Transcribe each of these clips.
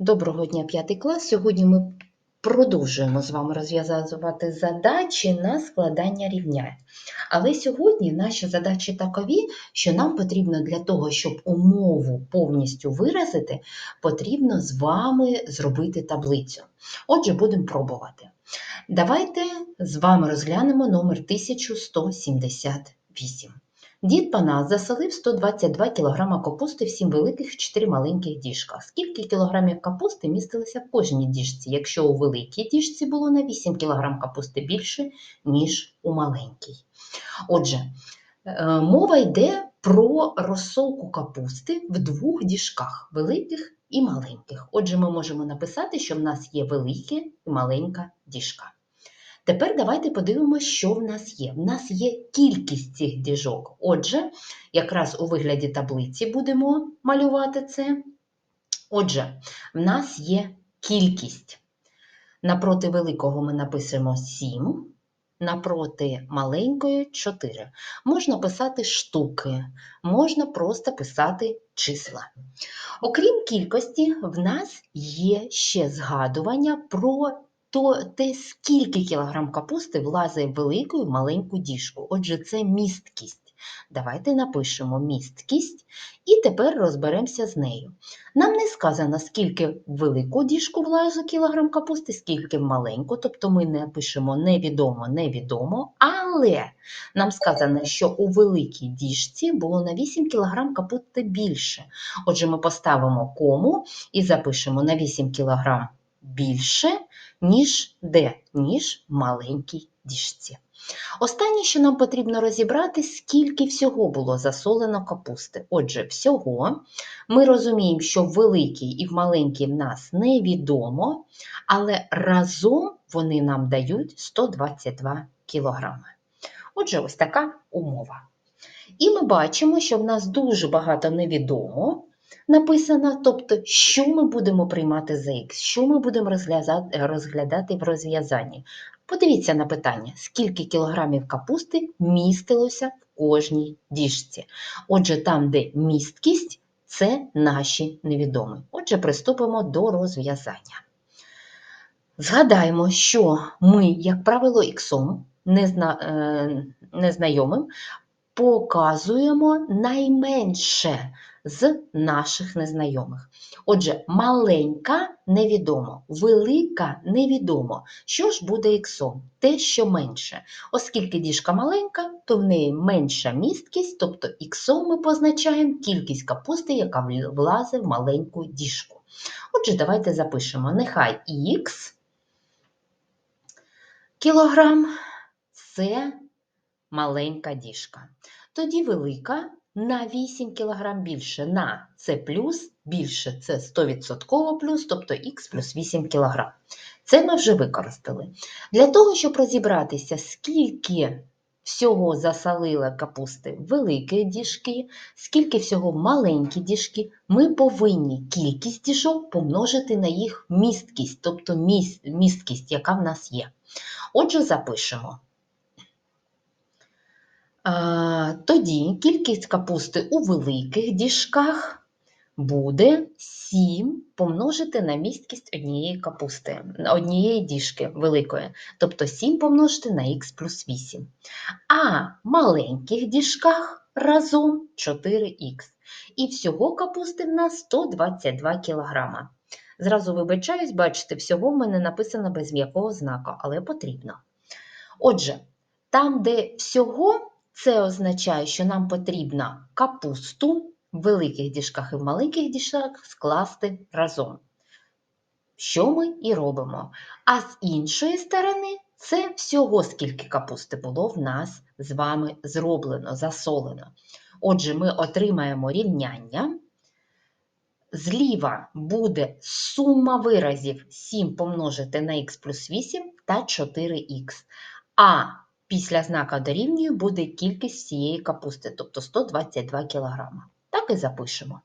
Доброго дня, п'ятий клас. Сьогодні ми продовжуємо з вами розв'язувати задачі на складання рівнянь. Але сьогодні наші задачі такові, що нам потрібно для того, щоб умову повністю виразити, потрібно з вами зробити таблицю. Отже, будемо пробувати. Давайте з вами розглянемо номер 1178. Дід Панас засолив 122 кг капусти в 7 великих і 4 маленьких діжках. Скільки кілограмів капусти містилося в кожній діжці, якщо у великій діжці було на 8 кг капусти більше, ніж у маленькій? Отже, е, мова йде про розсолку капусти в двох діжках великих і маленьких. Отже, ми можемо написати, що в нас є велике і маленька діжка. Тепер давайте подивимося, що в нас є. В нас є кількість цих діжок. Отже, якраз у вигляді таблиці будемо малювати це. Отже, в нас є кількість. Напроти великого ми напишемо 7, напроти маленької 4. Можна писати штуки, можна просто писати числа. Окрім кількості, в нас є ще згадування про то те, скільки кілограм капусти влазить в велику і маленьку діжку. Отже, це місткість. Давайте напишемо місткість і тепер розберемося з нею. Нам не сказано, скільки в велику діжку влазить кілограм капусти, скільки в маленьку, тобто ми не пишемо невідомо, невідомо, але нам сказано, що у великій діжці було на 8 кілограм капусти більше. Отже, ми поставимо кому і запишемо на 8 кілограм більше, ніж де? Ніж в маленькій діжці. Останнє, що нам потрібно розібрати, скільки всього було засолено капусти. Отже, всього ми розуміємо, що в великій і в маленькій в нас невідомо, але разом вони нам дають 122 кілограми. Отже, ось така умова. І ми бачимо, що в нас дуже багато невідомо, написано, тобто, що ми будемо приймати за х, що ми будемо розглядати, в розв'язанні. Подивіться на питання, скільки кілограмів капусти містилося в кожній діжці. Отже, там, де місткість, це наші невідомі. Отже, приступимо до розв'язання. Згадаємо, що ми, як правило, іксом незна, е, незнайомим показуємо найменше з наших незнайомих. Отже, маленька невідомо, велика невідомо. Що ж буде іксом? Те, що менше. Оскільки діжка маленька, то в неї менша місткість, тобто іксом ми позначаємо кількість капусти, яка влазить в маленьку діжку. Отже, давайте запишемо: нехай х кілограм це маленька діжка. Тоді велика на 8 кг більше. На це плюс більше це 100% плюс, тобто х плюс 8 кг. Це ми вже використали. Для того, щоб розібратися, скільки всього засолила капусти великі діжки, скільки всього маленькі діжки, ми повинні кількість діжок помножити на їх місткість, тобто місткість, яка в нас є. Отже, запишемо. Тоді кількість капусти у великих діжках буде 7 помножити на місткість однієї капусти, однієї діжки великої, тобто 7 помножити на х плюс 8. А маленьких діжках разом 4х. І всього капусти в нас 122 кг. Зразу вибачаюсь, бачите, всього в мене написано без м'якого знаку, але потрібно. Отже, там, де всього це означає, що нам потрібно капусту в великих діжках і в маленьких діжках скласти разом. Що ми і робимо. А з іншої сторони, це всього, скільки капусти було в нас з вами зроблено, засолено. Отже, ми отримаємо рівняння. Зліва буде сума виразів 7 помножити на х плюс 8 та 4х. А Після знака дорівнює буде кількість всієї капусти, тобто 122 кг. Так і запишемо.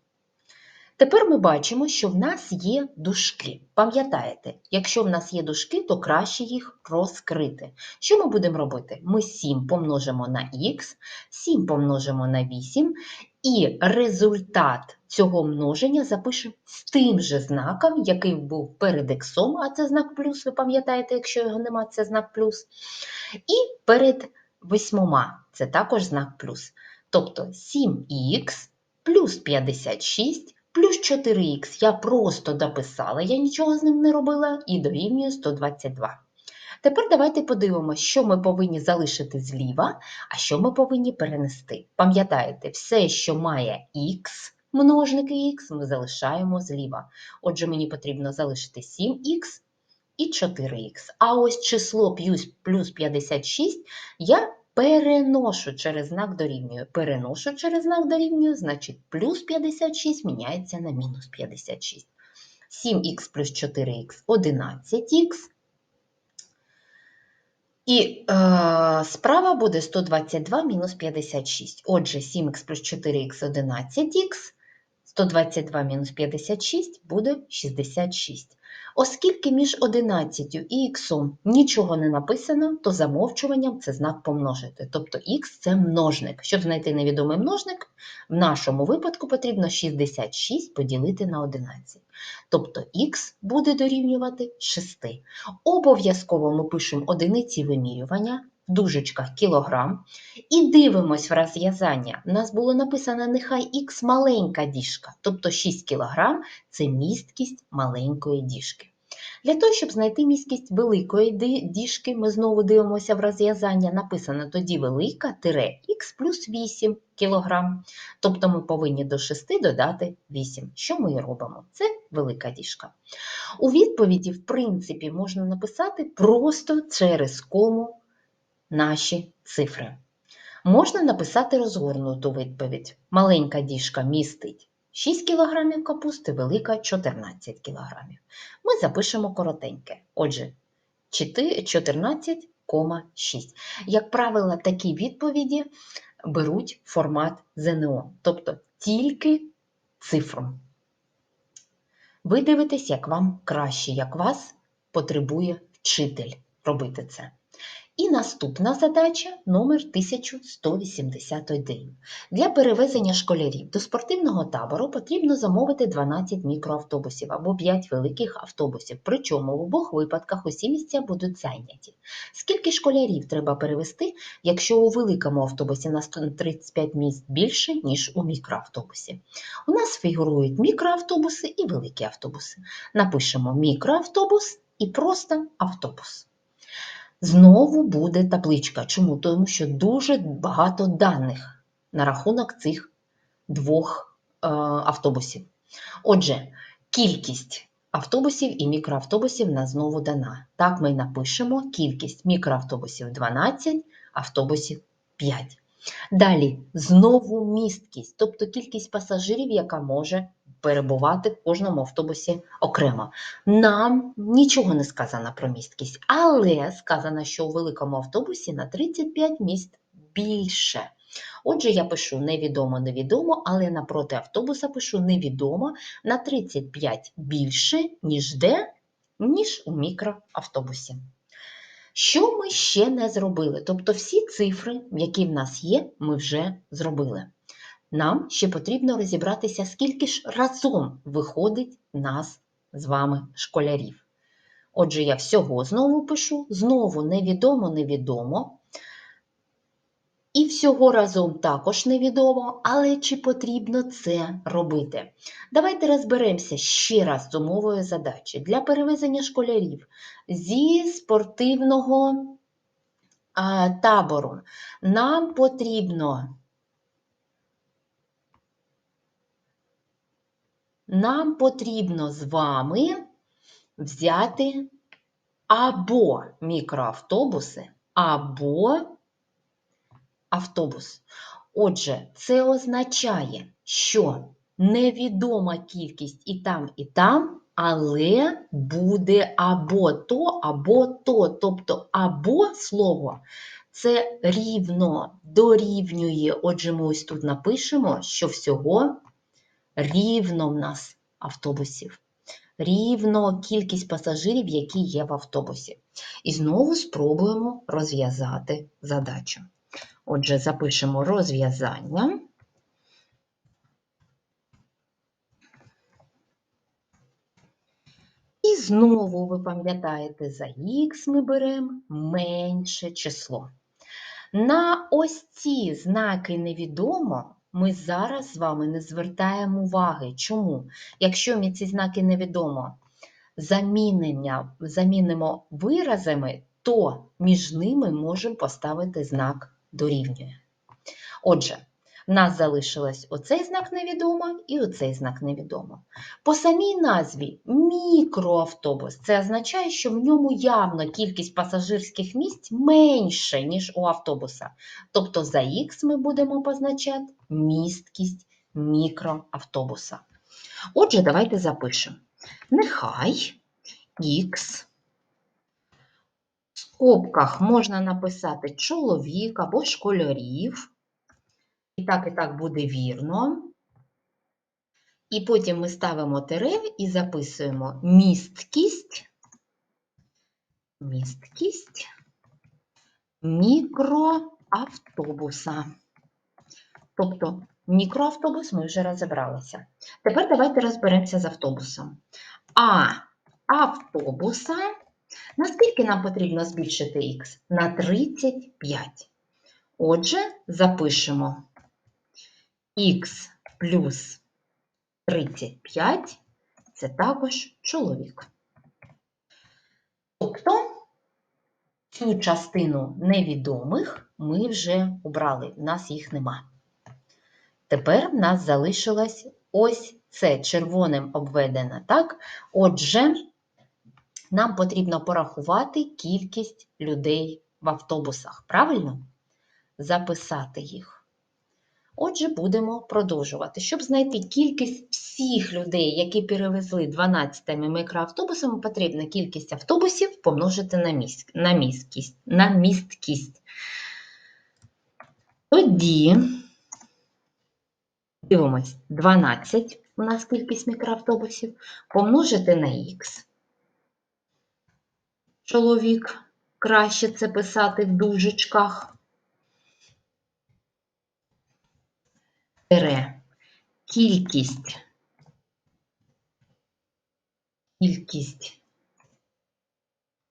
Тепер ми бачимо, що в нас є дужки. Пам'ятаєте, якщо в нас є дужки, то краще їх розкрити. Що ми будемо робити? Ми 7 помножимо на х, 7 помножимо на 8, І результат цього множення запишемо з тим же знаком, який був перед іксом, а це знак плюс, ви пам'ятаєте, якщо його нема, це знак плюс. І перед восьмома це також знак плюс. Тобто 7х плюс 56 плюс 4х я просто дописала, я нічого з ним не робила, і дорівнює 122. Тепер давайте подивимося, що ми повинні залишити зліва, а що ми повинні перенести. Пам'ятаєте, все, що має х, множники х, ми залишаємо зліва. Отже, мені потрібно залишити 7х і 4х. А ось число плюс, плюс 56 я переношу через знак дорівнює. Переношу через знак дорівнює, значить плюс 56 міняється на мінус 56. 7х плюс 4х 11х. І е, справа буде 122 мінус 56. Отже, 7х плюс 4х 11х, 122 мінус 56 буде 66. Оскільки між 11 і х нічого не написано, то замовчуванням це знак помножити. Тобто х це множник. Щоб знайти невідомий множник, в нашому випадку потрібно 66 поділити на 11. Тобто х буде дорівнювати 6. Обов'язково ми пишемо одиниці вимірювання в дужечках кілограм і дивимось в розв'язання. У нас було написано нехай х маленька діжка, тобто 6 кілограм це місткість маленької діжки. Для того, щоб знайти місткість великої діжки, ми знову дивимося в розв'язання. Написано тоді велика тире х плюс 8 кг. Тобто ми повинні до 6 додати 8. Що ми і робимо? Це велика діжка. У відповіді, в принципі, можна написати просто через кому наші цифри. Можна написати розгорнуту відповідь. Маленька діжка містить 6 кг капусти, велика 14 кг. Ми запишемо коротеньке. Отже, 14,6. Як правило, такі відповіді беруть формат ЗНО, тобто тільки цифру. Ви дивитесь, як вам краще, як вас потребує вчитель робити це. І наступна задача номер 1181. Для перевезення школярів до спортивного табору потрібно замовити 12 мікроавтобусів або 5 великих автобусів, причому в обох випадках усі місця будуть зайняті. Скільки школярів треба перевезти, якщо у великому автобусі на 135 місць більше, ніж у мікроавтобусі? У нас фігурують мікроавтобуси і великі автобуси. Напишемо мікроавтобус і просто автобус. Знову буде табличка. Чому? Тому що дуже багато даних на рахунок цих двох е, автобусів. Отже, кількість автобусів і мікроавтобусів нас знову дана. Так ми напишемо кількість мікроавтобусів 12, автобусів 5. Далі знову місткість, тобто кількість пасажирів, яка може перебувати в кожному автобусі окремо. Нам нічого не сказано про місткість, але сказано, що у великому автобусі на 35 місць більше. Отже, я пишу невідомо, невідомо, але напроти автобуса пишу невідомо на 35 більше, ніж де, ніж у мікроавтобусі. Що ми ще не зробили? Тобто всі цифри, які в нас є, ми вже зробили. Нам ще потрібно розібратися, скільки ж разом виходить нас з вами школярів. Отже, я всього знову пишу, знову невідомо, невідомо. І всього разом також невідомо, але чи потрібно це робити? Давайте розберемося ще раз з умовою задачі. Для перевезення школярів зі спортивного табору нам потрібно нам потрібно з вами взяти або мікроавтобуси, або автобус. Отже, це означає, що невідома кількість і там, і там, але буде або то, або то. Тобто або слово це рівно дорівнює. Отже, ми ось тут напишемо, що всього рівно в нас автобусів, рівно кількість пасажирів, які є в автобусі. І знову спробуємо розв'язати задачу. Отже, запишемо розв'язання. І знову, ви пам'ятаєте, за х ми беремо менше число. На ось ці знаки невідомо ми зараз з вами не звертаємо уваги. Чому? Якщо ми ці знаки невідомо замінення, замінимо виразами, то між ними можемо поставити знак дорівнює. Отже, в нас залишилось оцей знак невідомо і оцей знак невідомо. По самій назві мікроавтобус це означає, що в ньому явно кількість пасажирських місць менше, ніж у автобуса. Тобто за Х ми будемо позначати місткість мікроавтобуса. Отже, давайте запишемо. Нехай Х в скобках можна написати чоловік або школярів. І так, і так буде вірно. І потім ми ставимо тире і записуємо місткість, місткість мікроавтобуса. Тобто мікроавтобус ми вже розібралися. Тепер давайте розберемося з автобусом. А автобуса, наскільки нам потрібно збільшити х? На 35. Отже, запишемо х плюс 35 це також чоловік. Тобто цю частину невідомих ми вже обрали, в нас їх нема. Тепер в нас залишилось ось це червоним обведено, так? Отже, нам потрібно порахувати кількість людей в автобусах, правильно? Записати їх. Отже, будемо продовжувати. Щоб знайти кількість всіх людей, які перевезли 12 мікроавтобусами, потрібно кількість автобусів помножити на, міст, на, місткість, на місткість. Тоді дивимось, 12 у нас кількість мікроавтобусів, помножити на х. Чоловік краще це писати в дужечках. Тире. Кількість. Кількість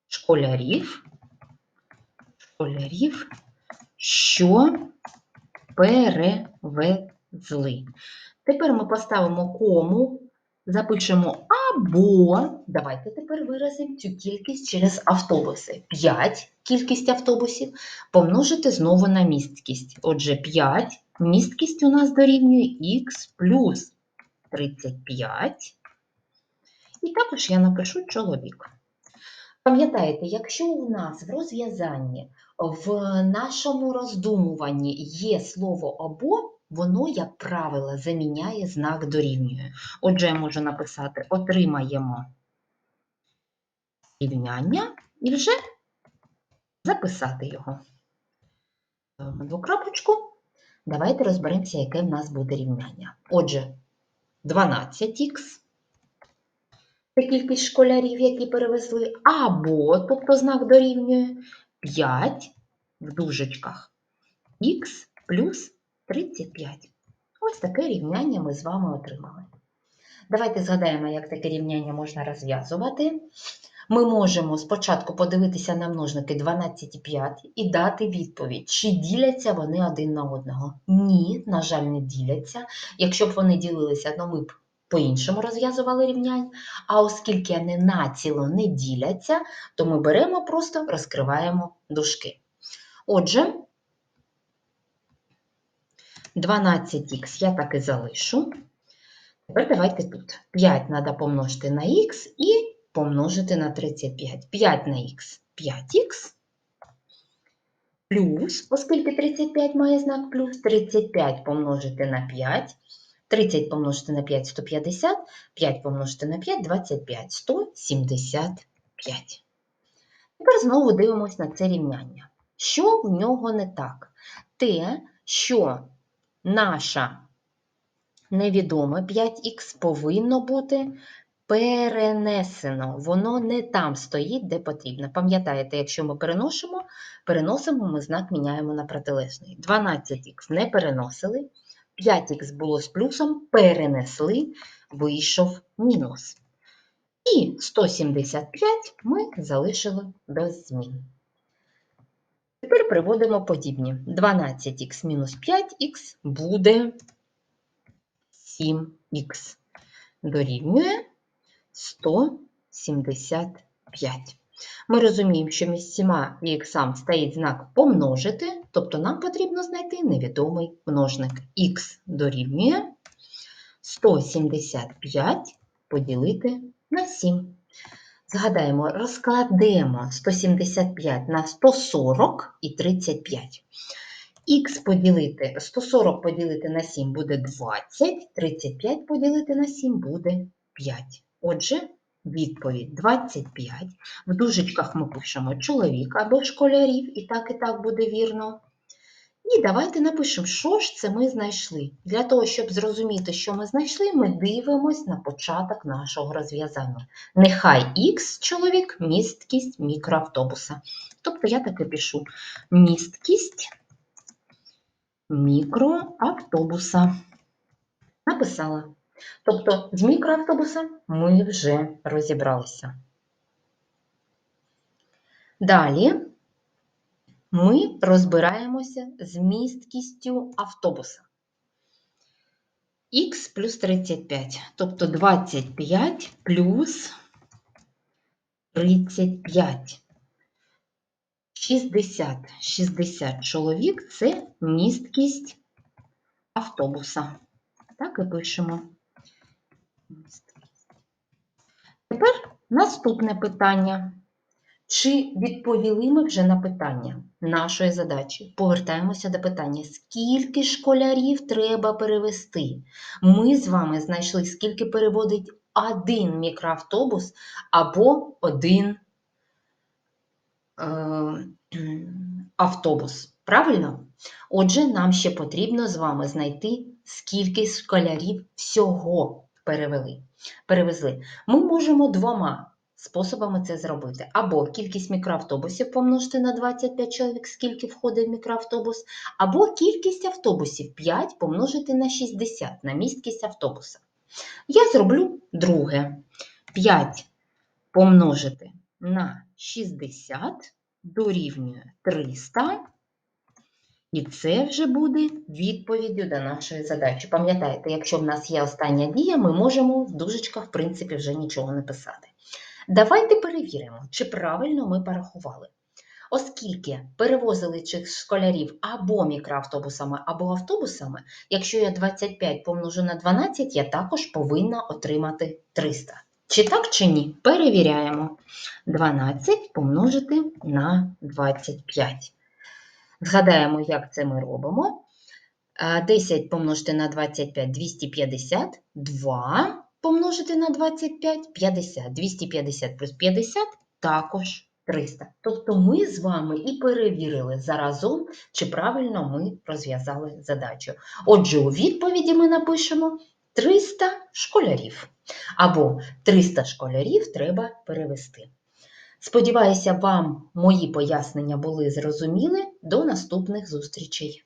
школярів, школярів, що перевезли. Тепер ми поставимо кому, запишемо або, давайте тепер виразимо цю кількість через автобуси. 5 кількість автобусів помножити знову на місткість. Отже, 5 місткість у нас дорівнює х плюс 35. І також я напишу чоловік. Пам'ятаєте, якщо у нас в розв'язанні, в нашому роздумуванні є слово або, воно, як правило, заміняє знак дорівнює. Отже, я можу написати отримаємо рівняння і вже записати його. Двокрапочку. Давайте розберемося, яке в нас буде рівняння. Отже, 12х це кількість школярів, які перевезли, або, тобто знак дорівнює 5 в дужечках х плюс 35. Ось таке рівняння ми з вами отримали. Давайте згадаємо, як таке рівняння можна розв'язувати. Ми можемо спочатку подивитися на множники 12 і 5 і дати відповідь, чи діляться вони один на одного. Ні, на жаль, не діляться. Якщо б вони ділилися, то ми б по-іншому розв'язували рівняння. А оскільки вони націло не діляться, то ми беремо просто розкриваємо дужки. Отже, 12х я так і залишу. Тепер давайте тут 5 треба помножити на х і помножити на 35. 5 на х 5х. Плюс, оскільки 35 має знак плюс, 35 помножити на 5. 30 помножити на 5 150, 5 помножити на 5 25, 175. Тепер знову дивимося на це рівняння. Що в нього не так? Те, що наша невідоме 5х повинно бути перенесено. Воно не там стоїть, де потрібно. Пам'ятаєте, якщо ми переносимо, переносимо, ми знак міняємо на протилежний. 12х не переносили, 5х було з плюсом, перенесли, вийшов мінус. І 175 ми залишили без змін. Тепер приводимо подібні. 12х мінус 5х буде 7х. Дорівнює 175. Ми розуміємо, що між всіма іксам стоїть знак помножити, тобто нам потрібно знайти невідомий множник. х дорівнює 175 поділити на 7. Згадаємо, розкладемо 175 на 140 і 35. Х поділити 140 поділити на 7 буде 20, 35 поділити на 7 буде 5. Отже, відповідь 25. В дужечках ми пишемо чоловік або школярів, і так, і так буде вірно. І давайте напишемо, що ж це ми знайшли. Для того, щоб зрозуміти, що ми знайшли, ми дивимось на початок нашого розв'язання. Нехай Х чоловік місткість мікроавтобуса. Тобто я таки пишу місткість мікроавтобуса. Написала. Тобто з мікроавтобуса ми вже розібралися. Dалі ми розбираємося з місткістю автобуса. Х плюс 35, тобто 25 плюс 35. 60. 60 чоловік це місткість автобуса. Так і пишемо. Тепер наступне питання. Чи відповіли ми вже на питання нашої задачі? Повертаємося до питання: скільки школярів треба перевести? Ми з вами знайшли, скільки переводить один мікроавтобус або один е, автобус. Правильно? Отже, нам ще потрібно з вами знайти, скільки школярів всього перевели, перевезли. Ми можемо двома способами це зробити. Або кількість мікроавтобусів помножити на 25 чоловік, скільки входить в мікроавтобус, або кількість автобусів 5 помножити на 60 на місткість автобуса. Я зроблю друге. 5 помножити на 60 дорівнює 300. І це вже буде відповіддю до нашої задачі. Пам'ятаєте, якщо в нас є остання дія, ми можемо в дужечках, в принципі, вже нічого не писати. Давайте перевіримо, чи правильно ми порахували. Оскільки перевозили цих школярів або мікроавтобусами, або автобусами, якщо я 25 помножу на 12, я також повинна отримати 300. Чи так, чи ні? Перевіряємо. 12 помножити на 25. Згадаємо, як це ми робимо. 10 помножити на 25 250, 2 помножити на 25 50. 250 плюс 50 також 300. Тобто ми з вами і перевірили заразом, чи правильно ми розв'язали задачу. Отже, у відповіді ми напишемо 300 школярів. Або 300 школярів треба перевести. Сподіваюся, вам мої пояснення були зрозуміли. До наступних зустрічей!